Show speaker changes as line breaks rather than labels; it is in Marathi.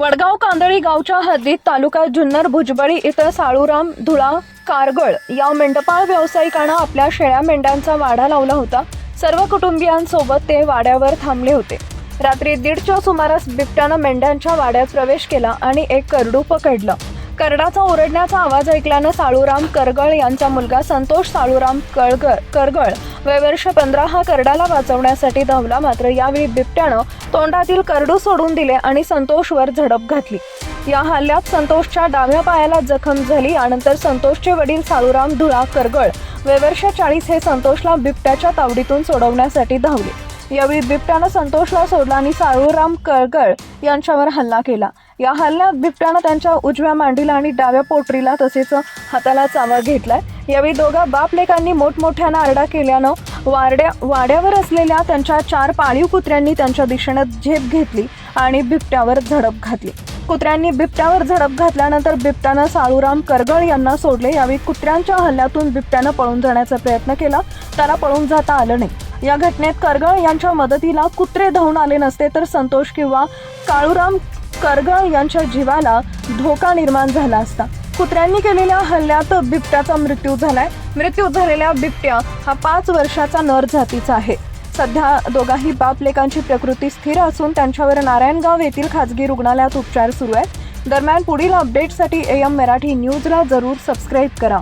वडगाव कांदळी गावच्या हद्दीत तालुका जुन्नर भुजबळी इथं साळूराम धुळा कारगळ या मेंढपाळ व्यावसायिकानं आपल्या शेळ्या मेंढ्यांचा वाडा लावला होता. सर्व कुटुंबियांसोबत ते वाड्यावर थांबले होते. रात्री दीडच्या सुमारास बिबट्यानं मेंढ्यांच्या वाड्यात प्रवेश केला आणि एक करडू पकडलं. करडाचा ओरडण्याचा आवाज ऐकल्यानं साळूराम करगळ यांचा मुलगा संतोष साळूराम कळगळ करगळ वयवर्ष पंधरा हा करडाला वाचवण्यासाठी धावला. मात्र यावेळी बिबट्यानं तोंडातील करडू सोडून दिले आणि संतोषवर झडप घातली. या हल्ल्यात संतोषच्या डाव्या पायाला जखम झाली. यानंतर संतोषचे वडील साळूराम धुळा करगळ वयवर्ष चाळीस हे संतोषला बिबट्याच्या तावडीतून सोडवण्यासाठी धावले. यावेळी बिबट्यानं संतोषला सोडला आणि साळूराम कळगळ यांच्यावर हल्ला केला. या हल्ल्यात बिबट्यानं त्यांच्या उजव्या मांडीला आणि डाव्या पोटरीला तसेच हाताला चावा घेतलाय. यावेळी दोघा बापलेकांनी मोठमोठ्यानं आरडा केल्यानं वारड्या वाड्यावर असलेल्या त्यांच्या चार पाळीव कुत्र्यांनी त्यांच्या दिशेनं झेप घेतली आणि बिबट्यावर झडप घातली. कुत्र्यांनी बिबट्यावर झडप घातल्यानंतर बिबट्यानं साळूराम करगळ यांना सोडले. यावेळी कुत्र्यांच्या हल्ल्यातून बिबट्यानं पळून जाण्याचा प्रयत्न केला. त्याला पळून जाता आलं नाही. या घटनेत करगळ यांच्या मदतीला कुत्रे धावून आले नसते तर संतोष किंवा काळूराम करगळ यांच्या जीवाला धोका निर्माण झाला असता. कुत्र्यांनी केलेल्या हल्ल्यात बिबट्याचा मृत्यू झालाय. मृत्यू झालेल्या बिबट्या हा पाच वर्षाचा नर जातीचा आहे. सध्या दोघाही बापलेकांची प्रकृती स्थिर असून त्यांच्यावर नारायणगाव येथील खाजगी रुग्णालयात उपचार सुरू आहेत. दरम्यान पुढील अपडेटसाठी एम मराठी न्यूजला जरूर सबस्क्राईब करा.